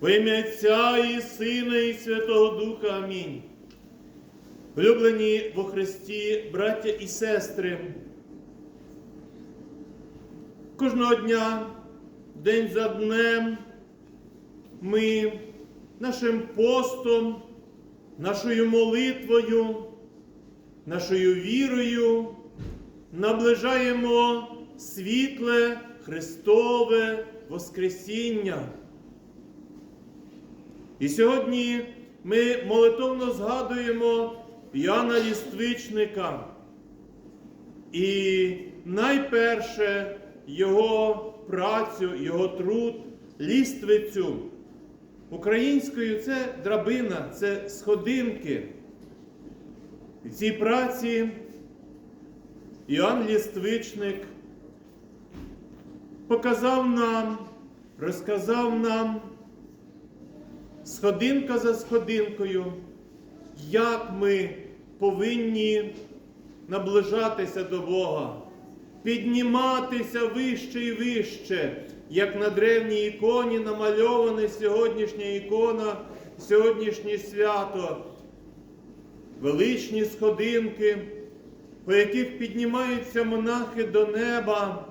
Во ім'я Отця і Сина, і Святого Духа. Амінь. Улюблені во Христі, браття і сестри. Кожного дня, день за днем, ми нашим постом, нашою молитвою, нашою вірою наближаємо світле Христове Воскресіння. І сьогодні ми молитовно згадуємо Яна Ліствичника. І найперше його працю, його труд, ліствицю. Українською це драбина, це сходинки. В цій праці Іоанн Ліствичник показав нам, розказав нам сходинка за сходинкою, як ми повинні наближатися до Бога, підніматися вище і вище, як на древній іконі намальована сьогоднішня ікона, сьогоднішнє свято, величні сходинки, по яких піднімаються монахи до неба,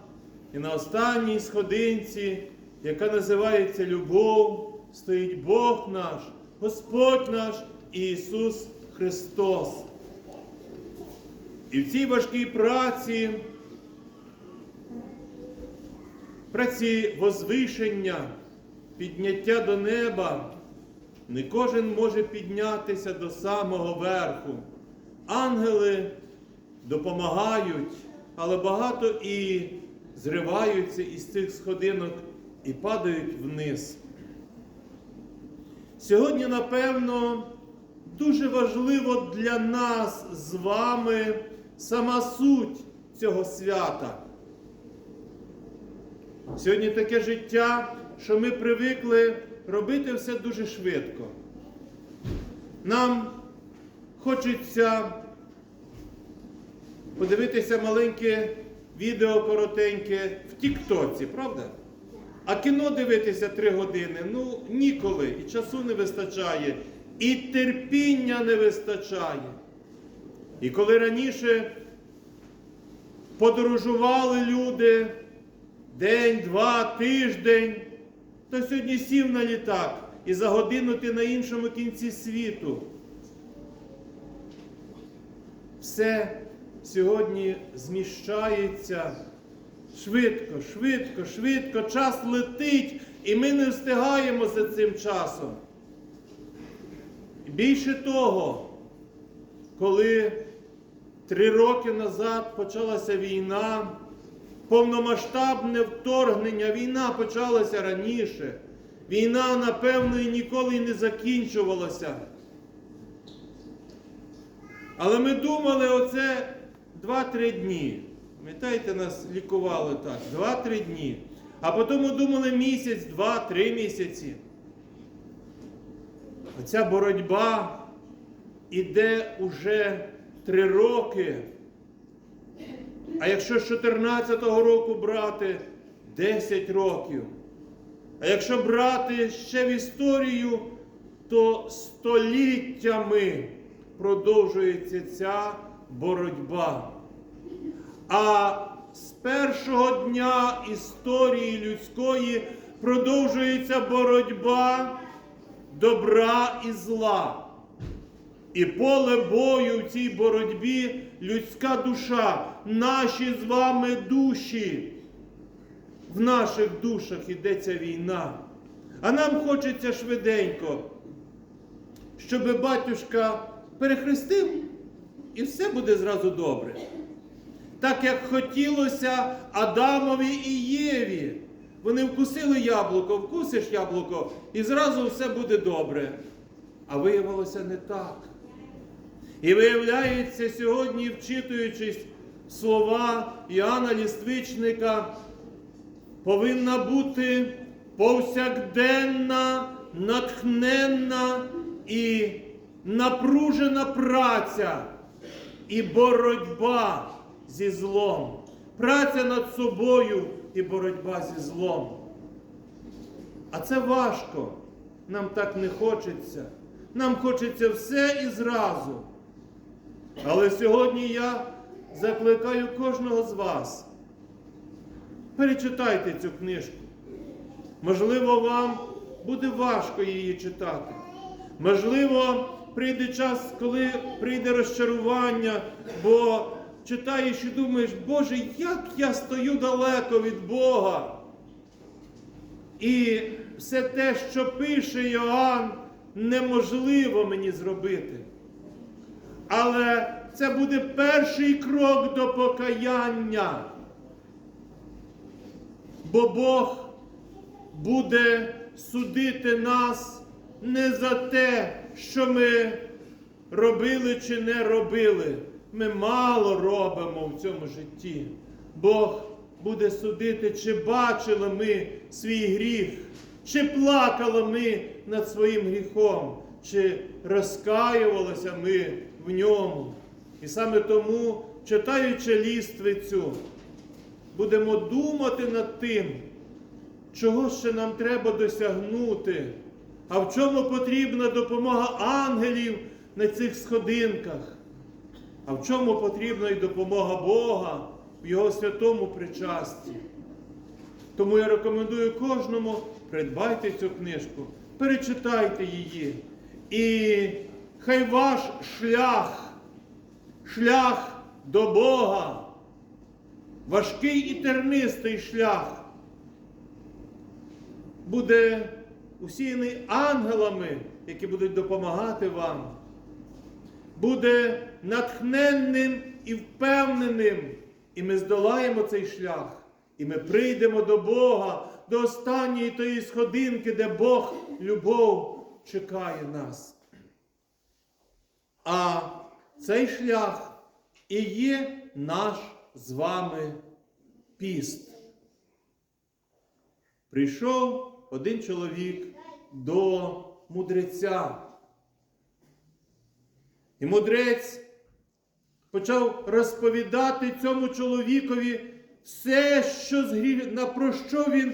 і на останній сходинці, яка називається любов стоїть Бог наш, Господь наш Ісус Христос. І в цій важкій праці, праці возвишення, підняття до неба, не кожен може піднятися до самого верху. Ангели допомагають, але багато і зриваються із цих сходинок і падають вниз. Сьогодні, напевно, дуже важливо для нас з вами сама суть цього свята. Сьогодні таке життя, що ми привикли робити все дуже швидко. Нам хочеться подивитися маленьке відео коротеньке в Тіктоці, правда? А кіно дивитися три години, ну ніколи. І часу не вистачає, і терпіння не вистачає. І коли раніше подорожували люди день, два, тиждень, то сьогодні сів на літак і за годину ти на іншому кінці світу. Все сьогодні зміщається. Швидко, швидко, швидко, час летить, і ми не встигаємо за цим часом. І більше того, коли три роки назад почалася війна, повномасштабне вторгнення, війна почалася раніше. Війна, напевно, і ніколи й не закінчувалася. Але ми думали, оце 2-3 дні. Пам'ятаєте, нас лікували так, 2-3 дні. А потім думали місяць, два, три місяці. Оця боротьба іде уже три роки. А якщо з 14-го року брати 10 років. А якщо брати ще в історію, то століттями продовжується ця боротьба. А з першого дня історії людської продовжується боротьба добра і зла. І поле бою в цій боротьбі людська душа, наші з вами душі. В наших душах йдеться війна. А нам хочеться швиденько, щоб батюшка перехрестив, і все буде зразу добре так як хотілося Адамові і Єві. Вони вкусили яблуко, вкусиш яблуко, і зразу все буде добре. А виявилося не так. І виявляється, сьогодні, вчитуючись слова Іоанна Ліствичника, повинна бути повсякденна, натхненна і напружена праця і боротьба зі злом, праця над собою і боротьба зі злом. А це важко. нам так не хочеться. Нам хочеться все і зразу. Але сьогодні я закликаю кожного з вас. Перечитайте цю книжку. Можливо, вам буде важко її читати. Можливо, прийде час, коли прийде розчарування, бо читаєш і думаєш, Боже, як я стою далеко від Бога. І все те, що пише Йоанн, неможливо мені зробити. Але це буде перший крок до покаяння. Бо Бог буде судити нас не за те, що ми робили чи не робили. Ми мало робимо в цьому житті. Бог буде судити, чи бачили ми свій гріх, чи плакали ми над своїм гріхом, чи розкаювалися ми в ньому. І саме тому, читаючи ліствицю, будемо думати над тим, чого ще нам треба досягнути, а в чому потрібна допомога ангелів на цих сходинках, а в чому потрібна і допомога Бога в Його святому причасті. Тому я рекомендую кожному придбайте цю книжку, перечитайте її. І хай ваш шлях, шлях до Бога, важкий і тернистий шлях, буде усіяний ангелами, які будуть допомагати вам, буде натхненним і впевненим, і ми здолаємо цей шлях, і ми прийдемо до Бога, до останньої тої сходинки, де Бог, любов чекає нас. А цей шлях і є наш з вами піст. Прийшов один чоловік до мудреця. І мудрець почав розповідати цьому чоловікові все, що згрі... на про що він,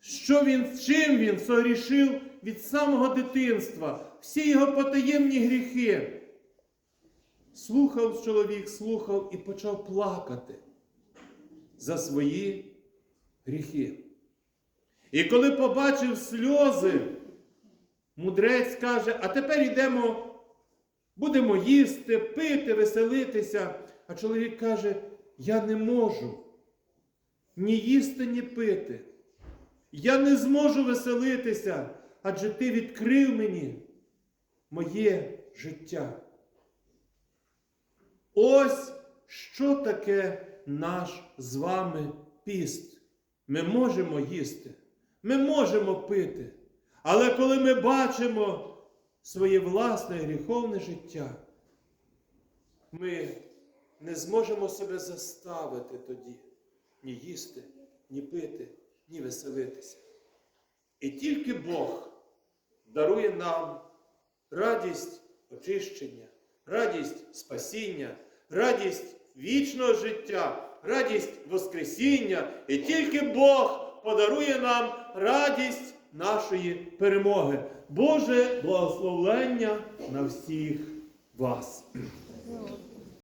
що він, чим він согрішив від самого дитинства, всі його потаємні гріхи. Слухав чоловік, слухав і почав плакати за свої гріхи. І коли побачив сльози, мудрець каже, а тепер йдемо, будемо їсти, пити, веселитися. А чоловік каже, я не можу ні їсти, ні пити. Я не зможу веселитися, адже ти відкрив мені моє життя. Ось що таке наш з вами піст. Ми можемо їсти, ми можемо пити. Але коли ми бачимо своє власне гріховне життя, ми не зможемо себе заставити тоді ні їсти, ні пити, ні веселитися. І тільки Бог дарує нам радість очищення, радість спасіння, радість вічного життя, радість Воскресіння. І тільки Бог подарує нам радість нашої перемоги. Боже благословлення на всіх вас.